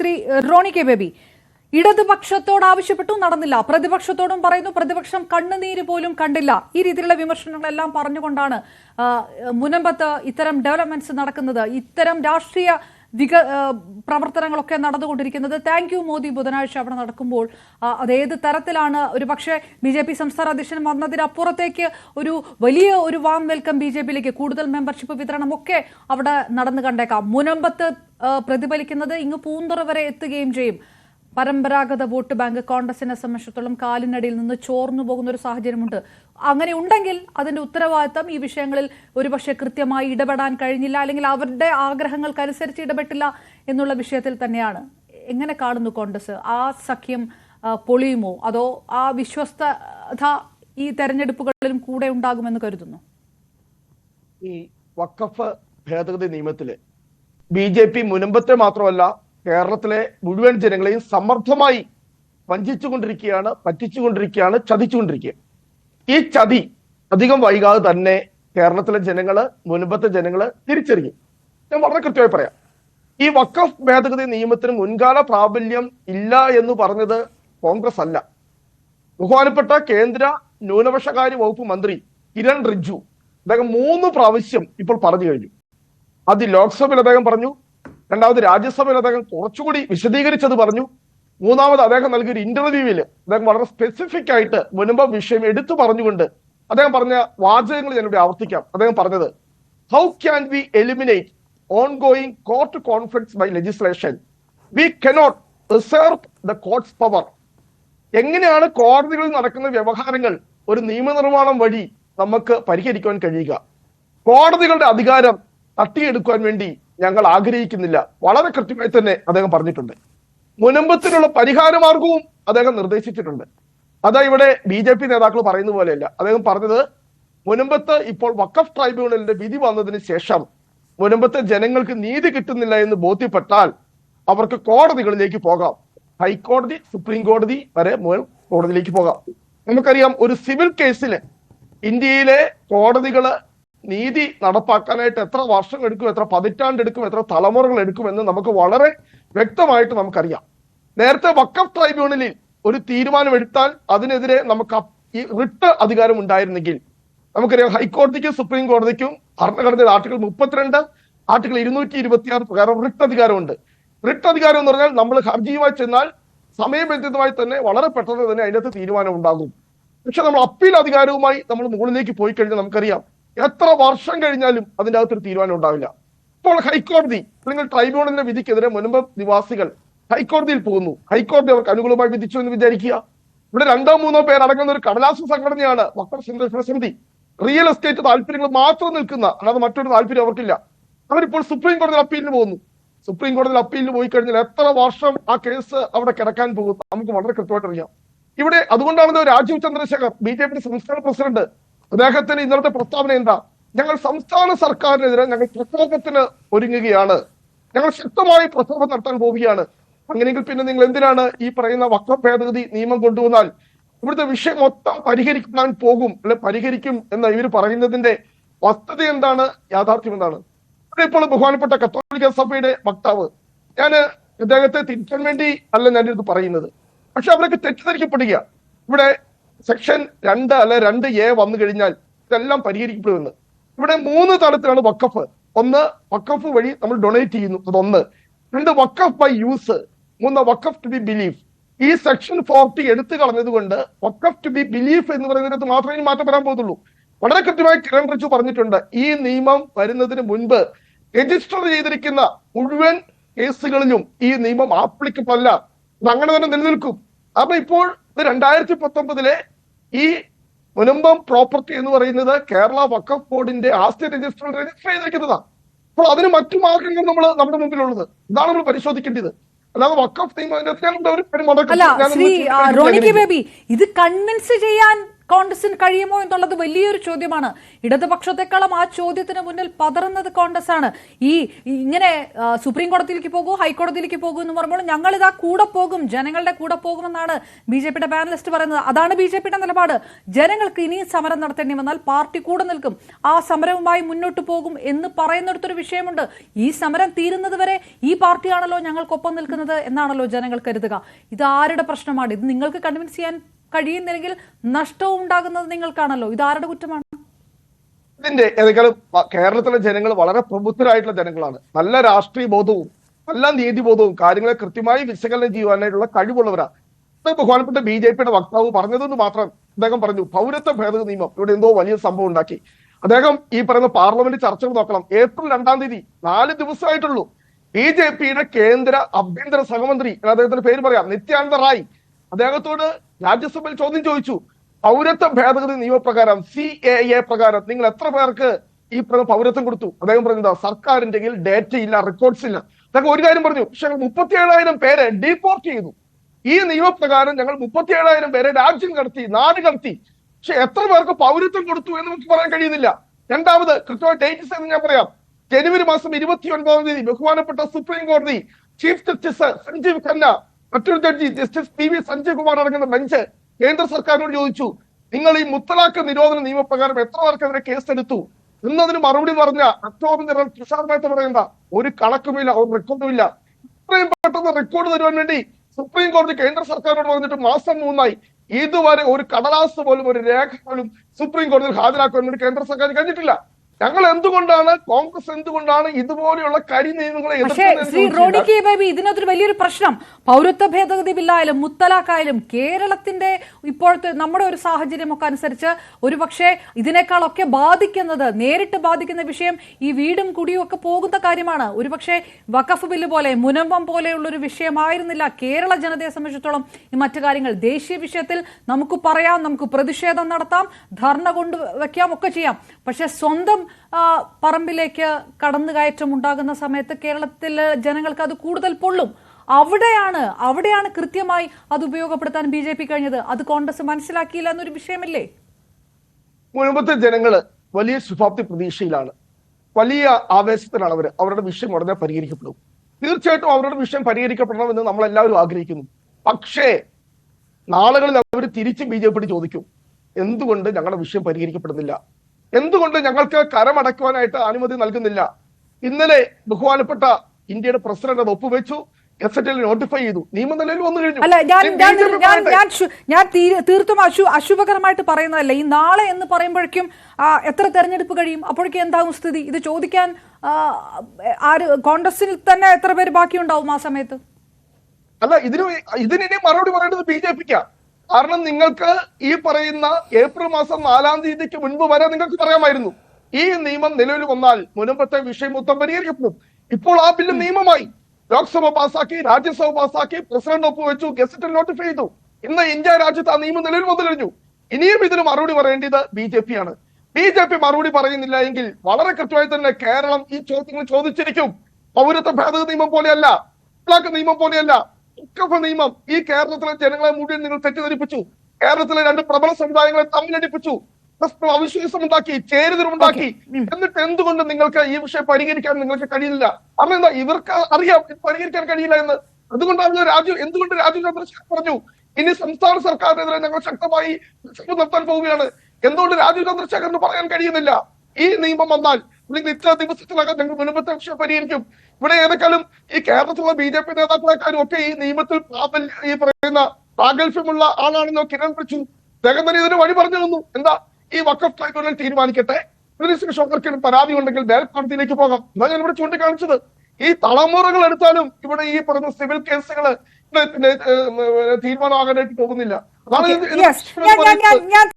Shri Roni K Baby. ഇടതുപക്ഷത്തോട് ആവശ്യപ്പെട്ടു നടന്നില്ല. പ്രതിപക്ഷത്തോടും പറയുന്നു പ്രതിപക്ഷം കണ്ണുനീര് പോലും കണ്ടില്ല. ഈ രീതിയിലുള്ള വിമർശനങ്ങളെല്ലാം പറഞ്ഞുകൊണ്ടാണ് മുനമ്പത്ത് ഇത്തരം ഡെവലപ്മെന്റ്സ് നടക്കുന്നത്. ഇത്തരം രാഷ്ട്രീയ ആ, പ്രവർത്തനങ്ങളൊക്കെ നടന്നുകൊണ്ടിരിക്കുന്നത്. Thank you Modi. ബുധനാഴ്ച അവിടെ നടക്കുമ്പോൾ അതേത് തരത്തിലാണ്? ഒരു പക്ഷേ ബി ജെ പി സംസ്ഥാന അധ്യക്ഷൻ വന്നതിനപ്പുറത്തേക്ക് ഒരു വലിയ ഒരു വാം വെൽക്കം ബി ജെ പിയിലേക്ക് കൂടുതൽ മെമ്പർഷിപ്പ് വിതരണമൊക്കെ അവിടെ നടന്നു കണ്ടേക്കാം. മുനമ്പത്ത് പ്രതിഫലിക്കുന്നത് ഇങ്ങ് പൂന്തുറ വരെ എത്തുകയും ചെയ്യും. പരമ്പരാഗത വോട്ട് ബാങ്ക് കോൺഗ്രസിനെ സംബന്ധിച്ചിടത്തോളം കാലിനടിയിൽ നിന്ന് ചോർന്നു പോകുന്ന ഒരു സാഹചര്യമുണ്ട്. അങ്ങനെ ഉണ്ടെങ്കിൽ അതിന്റെ ഉത്തരവാദിത്തം ഈ വിഷയങ്ങളിൽ ഒരുപക്ഷെ കൃത്യമായി ഇടപെടാൻ കഴിഞ്ഞില്ല അല്ലെങ്കിൽ അവരുടെ ആഗ്രഹങ്ങൾക്കനുസരിച്ച് ഇടപെട്ടില്ല എന്നുള്ള വിഷയത്തിൽ തന്നെയാണ്. എങ്ങനെ കാണുന്നു കോൺഗ്രസ്? ആ സഖ്യം പൊളിയുമോ? അതോ ആ വിശ്വസ്തത ഈ തെരഞ്ഞെടുപ്പുകളിലും കൂടെ ഉണ്ടാകുമെന്ന് കരുതുന്നു? ഈ വഖഫ് ഭേദഗതി നിയമത്തിൽ ബി ജെ പി മുനമ്പത്തെ മാത്രമല്ല കേരളത്തിലെ മുഴുവൻ ജനങ്ങളെയും സമർത്ഥമായി വഞ്ചിച്ചുകൊണ്ടിരിക്കുകയാണ് പറ്റിച്ചുകൊണ്ടിരിക്കുകയാണ് ചതിച്ചുകൊണ്ടിരിക്കുക ഈ ചതി അധികം വൈകാതെ തന്നെ കേരളത്തിലെ ജനങ്ങൾ മുൻപത്തെ ജനങ്ങൾ തിരിച്ചറിയും. ഞാൻ വളരെ കൃത്യമായി പറയാം. ഈ വക്കഫ് ഭേദഗതി നിയമത്തിന് മുൻകാല പ്രാബല്യം ഇല്ല എന്ന് പറഞ്ഞത് കോൺഗ്രസ് അല്ല. ബഹുമാനപ്പെട്ട കേന്ദ്ര ന്യൂനപക്ഷകാര്യ വകുപ്പ് മന്ത്രി കിരൺ റിജ്ജു അദ്ദേഹം മൂന്ന് പ്രാവശ്യം ഇപ്പോൾ പറഞ്ഞു കഴിഞ്ഞു. അത് ലോക്സഭയിൽ അദ്ദേഹം പറഞ്ഞു രണ്ടാമത് രാജ്യസഭയിൽ അദ്ദേഹം കുറച്ചുകൂടി വിശദീകരിച്ചത് പറഞ്ഞു. മൂന്നാമത് അദ്ദേഹം നൽകിയ ഒരു ഇന്റർവ്യൂവിൽ അദ്ദേഹം വളരെ സ്പെസിഫിക് ആയിട്ട് മുൻപ് വിഷയം എടുത്തു പറഞ്ഞുകൊണ്ട് അദ്ദേഹം പറഞ്ഞ വാചകങ്ങൾ ഞാൻ ഇവിടെ ആവർത്തിക്കാം. അദ്ദേഹം പറഞ്ഞത് how can we eliminate ongoing court conflicts by legislation we cannot reserve the courts power എങ്ങനെയാണ് കോടതികളിൽ നടക്കുന്ന വ്യവഹാരങ്ങൾ ഒരു നിയമനിർമ്മാണം വഴി നമുക്ക് പരിഹരിക്കുവാൻ കഴിയുക? കോടതികളുടെ അധികാരം തട്ടിയെടുക്കുവാൻ വേണ്ടി ഞങ്ങൾ ആഗ്രഹിക്കുന്നില്ല. വളരെ കൃത്യമായി തന്നെ അദ്ദേഹം പറഞ്ഞിട്ടുണ്ട്. മുനമ്പത്തിനുള്ള പരിഹാര മാർഗവും അദ്ദേഹം നിർദ്ദേശിച്ചിട്ടുണ്ട്. അതാ ഇവിടെ ബി ജെ പി നേതാക്കൾ പറയുന്ന പോലെയല്ല. അദ്ദേഹം പറഞ്ഞത് മുനമ്പത്ത് ഇപ്പോൾ വക്കഫ് ട്രൈബ്യൂണലിന്റെ വിധി വന്നതിന് ശേഷം മുനമ്പത്തെ ജനങ്ങൾക്ക് നീതി കിട്ടുന്നില്ല എന്ന് ബോധ്യപ്പെട്ടാൽ അവർക്ക് കോടതികളിലേക്ക് പോകാം. ഹൈക്കോടതി സുപ്രീം കോടതി വരെ കോടതിയിലേക്ക് പോകാം. നമുക്കറിയാം ഒരു സിവിൽ കേസിൽ ഇന്ത്യയിലെ കോടതികൾ നീതി നടപ്പാക്കാനായിട്ട് എത്ര വർഷം എടുക്കും എത്ര പതിറ്റാണ്ട് എടുക്കും എത്ര തലമുറകൾ എടുക്കും എന്ന് നമുക്ക് വളരെ വ്യക്തമായിട്ട് നമുക്കറിയാം. നേരത്തെ വക്കഫ് ട്രൈബ്യൂണലിൽ ഒരു തീരുമാനമെടുത്താൽ അതിനെതിരെ നമുക്ക് ഈ റിട്ട് അധികാരം ഉണ്ടായിരുന്നെങ്കിൽ നമുക്കറിയാം ഹൈക്കോടതിക്കും സുപ്രീം കോടതിക്കും ഭരണഘടനയുടെ ആർട്ടിക്കിൾ മുപ്പത്തിരണ്ട് ആർട്ടിക്കിൾ ഇരുന്നൂറ്റി ഇരുപത്തി ആറ് പ്രകാരം റിട്ട് അധികാരമുണ്ട്. റിട്ട് അധികാരം എന്ന് പറഞ്ഞാൽ നമ്മൾ ഹർജിയുമായി ചെന്നാൽ സമയബന്ധിതമായി തന്നെ വളരെ പെട്ടെന്ന് തന്നെ അതിനകത്ത് തീരുമാനം ഉണ്ടാകും. പക്ഷെ നമ്മൾ അപ്പീൽ അധികാരവുമായി നമ്മൾ മുകളിലേക്ക് പോയി കഴിഞ്ഞാൽ നമുക്കറിയാം എത്ര വർഷം കഴിഞ്ഞാലും അതിന്റെ അകത്തൊരു തീരുമാനം ഉണ്ടാവില്ല. ഇപ്പോൾ ഹൈക്കോടതി അല്ലെങ്കിൽ ട്രൈബ്യൂണലിന്റെ വിധിക്കെതിരെ മുൻപ് നിവാസികൾ ഹൈക്കോടതിയിൽ പോകുന്നു. ഹൈക്കോടതി അവർക്ക് അനുകൂലമായി വിധിച്ചു എന്ന് വിചാരിക്കുക. ഇവിടെ രണ്ടോ മൂന്നോ പേർ അടങ്ങുന്ന ഒരു കടലാസ സംഘടനയാണ് ഭക്തർ സംരക്ഷണ സമിതി. റിയൽ എസ്റ്റേറ്റ് താല്പര്യങ്ങൾ മാത്രം നിൽക്കുന്ന അല്ലാതെ മറ്റൊരു താല്പര്യം അവർക്കില്ല. അവരിപ്പോൾ സുപ്രീം കോടതിയിൽ അപ്പീലിന് പോകുന്നു. സുപ്രീം കോടതിയിൽ അപ്പീലിന് പോയി കഴിഞ്ഞാൽ എത്ര വർഷം ആ കേസ് അവിടെ കിടക്കാൻ പോകും നമുക്ക് വളരെ കൃത്യമായിട്ട് അറിയാം ഇവിടെ അതുകൊണ്ടാണ് Rajeev Chandrasekhar B J P സംസ്ഥാന പ്രസിഡന്റ് അദ്ദേഹത്തിന് ഇന്നത്തെ പ്രസ്താവന എന്താ? ഞങ്ങൾ സംസ്ഥാന സർക്കാരിനെതിരെ ഞങ്ങൾ പ്രക്ഷോഭത്തിന് ഒരുങ്ങുകയാണ്. ഞങ്ങൾ ശക്തമായി പ്രക്ഷോഭം നടത്താൻ പോവുകയാണ്. അങ്ങനെയെങ്കിൽ പിന്നെ നിങ്ങൾ എന്തിനാണ് ഈ പറയുന്ന വക്ര ഭേദഗതി നിയമം കൊണ്ടുവന്നാൽ? ഇവിടുത്തെ വിഷയം മൊത്തം പരിഹരിക്കാൻ പോകും അല്ലെ പരിഹരിക്കും എന്ന് ഇവർ പറയുന്നതിന്റെ വസ്തുത എന്താണ്? യാഥാർത്ഥ്യം എന്താണ്? ഇപ്പോൾ ബഹുമാനപ്പെട്ട കത്തോലിക്ക സഭയുടെ വക്താവ്. ഞാൻ അദ്ദേഹത്തെ തിരിക്കാൻ വേണ്ടി അല്ല ഞാനിത് പറയുന്നത്. പക്ഷെ അവരൊക്കെ തെറ്റിദ്ധരിക്കപ്പെടുക ഇവിടെ സെക്ഷൻ രണ്ട് അല്ലെ രണ്ട് എ വന്നു കഴിഞ്ഞാൽ ഇതെല്ലാം പരിഹരിക്കപ്പെടുമെന്ന്. ഇവിടെ മൂന്ന് തലത്തിലാണ് വക്കഫ് ഒന്ന് വക്കഫ് വഴി നമ്മൾ ഡൊണേറ്റ് ചെയ്യുന്നു. അതൊന്ന്. രണ്ട് വക്കഫ് ബൈ യൂസ് മൂന്ന് വക്കഫ് ടു ബി ബിലീഫ് ഈ സെക്ഷൻ ഫോർട്ടി എടുത്തു കളഞ്ഞത് കൊണ്ട് വക്കഫ് ടു ബി ബിലീഫ് എന്ന് പറയുന്നതിനകത്ത് മാത്രമേ മാറ്റം വരാൻ പോകുന്നുള്ളൂ. വളരെ കൃത്യമായി കിരൺ റിച്ചു പറഞ്ഞിട്ടുണ്ട്. ഈ നിയമം വരുന്നതിന് മുൻപ് രജിസ്റ്റർ ചെയ്തിരിക്കുന്ന മുഴുവൻ കേസുകളിലും ഈ നിയമം ആപ്ലിക്കബിൾ അല്ല. അത് അങ്ങനെ തന്നെ നിലനിൽക്കും. അപ്പൊ ഇപ്പോൾ രണ്ടായിരത്തി പത്തൊമ്പതിലെ ഈ മുനമ്പം പ്രോപ്പർട്ടി എന്ന് പറയുന്നത് കേരള വക്കഫ് ബോർഡിന്റെ ആസ്തി രജിസ്റ്ററിൽ രജിസ്റ്റർ ചെയ്തിരിക്കുന്നതാണ്. അപ്പോൾ അതിന് മറ്റു മാർഗങ്ങൾ നമ്മൾ നമ്മുടെ മുമ്പിലുള്ളത്. ഇതാണ് നമ്മൾ പരിശോധിക്കേണ്ടത്. അല്ലാതെ വക്കഫ് നിയമം ഒരു. ഇത് കൺവിൻസ് ചെയ്യാൻ കോൺഗ്രസിന് കഴിയുമോ എന്നുള്ളത് വലിയൊരു ചോദ്യമാണ്. ഇടതുപക്ഷത്തെക്കാളും ആ ചോദ്യത്തിന് മുന്നിൽ പതറുന്നത് കോൺഗ്രസ് ആണ് ഈ ഇങ്ങനെ സുപ്രീം കോടതിയിലേക്ക് പോകൂ ഹൈക്കോടതിയിലേക്ക് പോകൂ എന്ന് പറയുമ്പോൾ ഞങ്ങൾ ഇതാ കൂടെ പോകും ജനങ്ങളുടെ കൂടെ പോകുമെന്നാണ് ബി ജെ പിയുടെ പാനലിസ്റ്റ് പറയുന്നത്. അതാണ് ബി ജെ പിയുടെ നിലപാട്. ജനങ്ങൾക്ക് ഇനിയും സമരം നടത്തേണ്ടി വന്നാൽ പാർട്ടി കൂടെ നിൽക്കും. ആ സമരവുമായി മുന്നോട്ട് പോകും എന്ന് പറയുന്നിടത്തൊരു വിഷയമുണ്ട്. ഈ സമരം തീരുന്നത് വരെ ഈ പാർട്ടിയാണല്ലോ ഞങ്ങൾക്കൊപ്പം നിൽക്കുന്നത് എന്നാണല്ലോ ജനങ്ങൾ കരുതുക. ഇത് ആരുടെ പ്രശ്നമാണ്? ഇത് നിങ്ങൾക്ക് കൺവിൻസ് ചെയ്യാൻ കഴിയുന്നില്ലെങ്കിൽ നഷ്ടവും ഉണ്ടാകുന്നത് നിങ്ങൾക്കാണല്ലോ. ഇത് ആരുടെ കുറ്റമാണ്? ഇതിന്റെ ഏതെങ്കിലും കേരളത്തിലെ ജനങ്ങൾ വളരെ പ്രബുദ്ധരായിട്ടുള്ള ജനങ്ങളാണ്. നല്ല രാഷ്ട്രീയ ബോധവും നല്ല നീതിബോധവും കാര്യങ്ങളെ കൃത്യമായി വിശകലനം ചെയ്യുവാനായിട്ടുള്ള കഴിവുള്ളവരാണ് ബഹുമാനപ്പെട്ട ബി ജെ പിയുടെ വക്താവ് പറഞ്ഞതെന്ന് മാത്രം അദ്ദേഹം പറഞ്ഞു. പൗരത്വ ഭേദഗതി നിയമം. ഇവിടെ എന്തോ വലിയ സംഭവം ഉണ്ടാക്കി. അദ്ദേഹം ഈ പറയുന്ന പാർലമെന്റ് ചർച്ചകൾ നോക്കണം. ഏപ്രിൽ രണ്ടാം തീയതി നാല് ദിവസമായിട്ടുള്ളൂ. ബി ജെ പിയുടെ കേന്ദ്ര ആഭ്യന്തര സഹമന്ത്രി അദ്ദേഹത്തിന്റെ പേര് പറയാം നിത്യാനന്ദ റായ്. അദ്ദേഹത്തോട് രാജ്യസഭയിൽ ചോദ്യം ചോദിച്ചു. പൗരത്വ ഭേദഗതി നിയമപ്രകാരം സി എ എ പ്രകാരം നിങ്ങൾ എത്ര പേർക്ക് ഈ പൗരത്വം കൊടുത്തു? അദ്ദേഹം പറഞ്ഞത് സർക്കാരിന്റെ ഡേറ്റ ഇല്ല റെക്കോർഡ്സ് ഇല്ല. അതൊക്കെ ഒരു കാര്യം പറഞ്ഞു പക്ഷെ മുപ്പത്തി ഏഴായിരം പേരെ ഡീപോർട്ട് ചെയ്തു. ഈ നിയമപ്രകാരം ഞങ്ങൾ മുപ്പത്തി ഏഴായിരം പേരെ രാജ്യം കടത്തി നാട് കടത്തി. പക്ഷെ എത്ര പേർക്ക് പൗരത്വം കൊടുത്തു എന്ന് നമുക്ക് പറയാൻ കഴിയുന്നില്ല. രണ്ടാമത് കൃത്യമായ ഡേറ്റ്സ് എന്ന് ഞാൻ പറയാം. ജനുവരി മാസം ഇരുപത്തി ഒൻപതാം തീയതി ബഹുമാനപ്പെട്ട സുപ്രീം കോടതി ചീഫ് ജസ്റ്റിസ് സഞ്ജീവ് ഖന്ന മറ്റൊരു judge justice P V Sanjay Kumar അടങ്ങുന്ന ബെഞ്ച് കേന്ദ്ര സർക്കാരിനോട് ചോദിച്ചു നിങ്ങൾ ഈ മുത്തലാഖ് നിരോധന നിയമപ്രകാരം എത്ര പേർക്കെതിരെ കേസെടുത്തു? എന്നതിന് മറുപടി പറഞ്ഞ അക്ടോബർ ജനറൽ തുഷാർ മേത്ത പറയണ്ട ഒരു കണക്കുമില്ല ഒരു റെക്കോർഡുമില്ല. ഇത്രയും പെട്ടെന്ന് റെക്കോർഡ് തരുവാൻ വേണ്ടി സുപ്രീം കോടതി കേന്ദ്ര സർക്കാരിനോട് പറഞ്ഞിട്ട് മാസം മൂന്നായി. ഇതുവരെ ഒരു കടലാസ് പോലും ഒരു രേഖ പോലും സുപ്രീം കോടതിയിൽ ഹാജരാക്കാൻ വേണ്ടി കേന്ദ്ര സർക്കാർ കഴിഞ്ഞിട്ടില്ല. ഞങ്ങൾ എന്തുകൊണ്ടാണ് കോൺഗ്രസ് എന്തുകൊണ്ടാണ് ഇതുപോലെയുള്ള കരി നിയമങ്ങളെ എതിർക്കുന്നത് ഇതിനകത്തൊരു വലിയൊരു പ്രശ്നം. പൗരത്വ ഭേദഗതി ബില്ലായാലും മുത്തലാഖായാലും കേരളത്തിന്റെ ഇപ്പോഴത്തെ നമ്മുടെ ഒരു സാഹചര്യമൊക്കെ അനുസരിച്ച് ഒരുപക്ഷെ ഇതിനേക്കാളൊക്കെ ബാധിക്കുന്നത് നേരിട്ട് ബാധിക്കുന്ന വിഷയം ഈ വീടും കുടിയും ഒക്കെ പോകുന്ന കാര്യമാണ്. ഒരുപക്ഷെ വഖഫ് ബില്ല് പോലെ മുനമ്പം പോലെയുള്ള ഒരു വിഷയമായിരുന്നില്ല. കേരള ജനതയെ സംബന്ധിച്ചിടത്തോളം ഈ മറ്റു കാര്യങ്ങൾ. ദേശീയ വിഷയത്തിൽ നമുക്ക് പറയാം നമുക്ക് പ്രതിഷേധം നടത്താം ധർണ കൊണ്ടുവയ്ക്കാം ഒക്കെ ചെയ്യാം. പക്ഷെ സ്വന്തം പറമ്പിലേക്ക് കടന്നുകയറ്റം ഉണ്ടാകുന്ന സമയത്ത് കേരളത്തിലെ ജനങ്ങൾക്ക് അത് കൂടുതൽ പൊള്ളും. അവിടെയാണ് അവിടെയാണ് കൃത്യമായി അത് ഉപയോഗപ്പെടുത്താൻ ബി ജെ പി കഴിഞ്ഞത്. അത് കോൺഗ്രസ് മനസ്സിലാക്കിയില്ല എന്നൊരു വിഷയമല്ലേ? മുൻപത്തെ ജനങ്ങൾ വലിയ ശുഭാപ്തി പ്രതീക്ഷയിലാണ്. വലിയ ആവേശത്തിലാണ് അവർ അവരുടെ വിഷയം ഉടനെ പരിഹരിക്കപ്പെടും. തീർച്ചയായിട്ടും അവരുടെ വിഷയം പരിഹരിക്കപ്പെടണമെന്ന് നമ്മൾ എല്ലാവരും ആഗ്രഹിക്കുന്നു. പക്ഷേ നാളുകളിൽ അവർ തിരിച്ചും ബി ജെ പി ചോദിക്കും. എന്തുകൊണ്ട് ഞങ്ങളുടെ വിഷയം പരിഹരിക്കപ്പെടുന്നില്ല? എന്തുകൊണ്ട് ഞങ്ങൾക്ക് കരമടക്കുവാനായിട്ട് അനുമതി നൽകുന്നില്ല? ഇന്നലെ ബഹുമാനപ്പെട്ട ഇന്ത്യയുടെ പ്രസിഡന്റ് അത് ഒപ്പുവെച്ചു നോട്ടിഫൈ ചെയ്തു. വന്നു കഴിഞ്ഞു. അല്ല ഞാൻ ഞാൻ ഞാൻ ഞാൻ തീർത്തും അശു അശുഭകരമായിട്ട് പറയുന്നതല്ല. ഈ നാളെ എന്ന് പറയുമ്പോഴേക്കും എത്ര തെരഞ്ഞെടുപ്പ് കഴിയും? അപ്പോഴേക്കും എന്താകും സ്ഥിതി? ഇത് ചോദിക്കാൻ ആര് കോൺഗ്രസിൽ തന്നെ എത്ര പേര് ബാക്കിയുണ്ടാവും ആ സമയത്ത്? അല്ല ഇതിന് ഇതിനെ മറുപടി പറയേണ്ടത് ബി ജെ പിക്കാ. കാരണം നിങ്ങൾക്ക് ഈ പറയുന്ന ഏപ്രിൽ മാസം നാലാം തീയതിക്ക് മുൻപ് വരെ നിങ്ങൾക്ക് പറയാമായിരുന്നു. ഈ നിയമം നിലവിൽ വന്നാൽ മുനമ്പത്തെ വിഷയം മൊത്തം പരിഹരിക്കപ്പെടും. ഇപ്പോൾ ആ ബില്ല് നിയമമായി. ലോക്സഭ പാസാക്കി രാജ്യസഭ പാസാക്കി പ്രസിഡന്റ് ഒപ്പുവെച്ചു ഗസറ്റിൽ നോട്ടിഫൈ ചെയ്തു. ഇന്ന് ഇന്ത്യ രാജ്യത്ത് ആ നിയമം നിലവിൽ വന്നു കഴിഞ്ഞു. ഇനിയും ഇതിന് മറുപടി പറയേണ്ടത് ബി ജെ പി ആണ്. ബി ജെ പി മറുപടി പറയുന്നില്ല എങ്കിൽ വളരെ കൃത്യമായി തന്നെ കേരളം ഈ ചോദ്യങ്ങൾ ചോദിച്ചിരിക്കും. പൗരത്വ ഭേദഗതി നിയമം പോലെയല്ല. നിയമം പോലെയല്ല. ഉക്കഫ നിയമം ഈ കേരളത്തിലെ ജനങ്ങളെ മുഴുവൻ നിങ്ങൾ തെറ്റിദ്ധരിപ്പിച്ചു. കേരളത്തിലെ രണ്ട് പ്രബല സമുദായങ്ങളെ തമ്മിലടിപ്പിച്ചു അവിശ്വാസം ഉണ്ടാക്കി ചേരുതലുണ്ടാക്കി എന്നിട്ട് എന്തുകൊണ്ട് നിങ്ങൾക്ക് ഈ വിഷയം പരിഹരിക്കാൻ നിങ്ങൾക്ക് കഴിയില്ല കാരണം എന്താ ഇവർക്ക് അറിയാം പരിഹരിക്കാൻ കഴിയില്ല എന്ന്. അതുകൊണ്ടാണ് രാജു എന്തുകൊണ്ട് രാജു ചന്ദ്രശേഖർ പറഞ്ഞു ഇനി സംസ്ഥാന സർക്കാരിനെതിരെ ഞങ്ങൾ ശക്തമായി നടത്താൻ പോവുകയാണ്. എന്തുകൊണ്ട് രാജു ചന്ദ്രശേഖറിന് പറയാൻ കഴിയുന്നില്ല? ഈ നിയമം വന്നാൽ അല്ലെങ്കിൽ ഇത്ര ദിവസത്തിനകം ഞങ്ങൾ മുൻപത്തെ വിഷയം പരിഹരിക്കും. ഇവിടെ ഏതൊക്കെയാലും ഈ കേരളത്തിലുള്ള ബി ജെ പി നേതാക്കളെക്കാരും ഒക്കെ ഈ നിയമത്തിൽ ഈ പറയുന്ന പ്രാഗൽഭ്യമുള്ള ആളാണെന്നോ കിരൺ പിടിച്ചു. അദ്ദേഹം തന്നെ ഇതിന് വഴി പറഞ്ഞു തന്നു. എന്താ? ഈ വക്കഫ് ട്രൈബ്യൂണൽ തീരുമാനിക്കട്ടെ. പോലീസിന് ഷോക്കർക്ക് പരാതി ഉണ്ടെങ്കിൽ മേൽക്കോടതിയിലേക്ക് പോകാം. എന്നാ ഞാൻ ഇവിടെ ചൂണ്ടിക്കാണിച്ചത്. ഈ തലമുറകൾ എടുത്താലും ഇവിടെ ഈ പറഞ്ഞ സിവിൽ കേസുകൾ തീരുമാനമാകാനായിട്ട് പോകുന്നില്ല. അതാണ്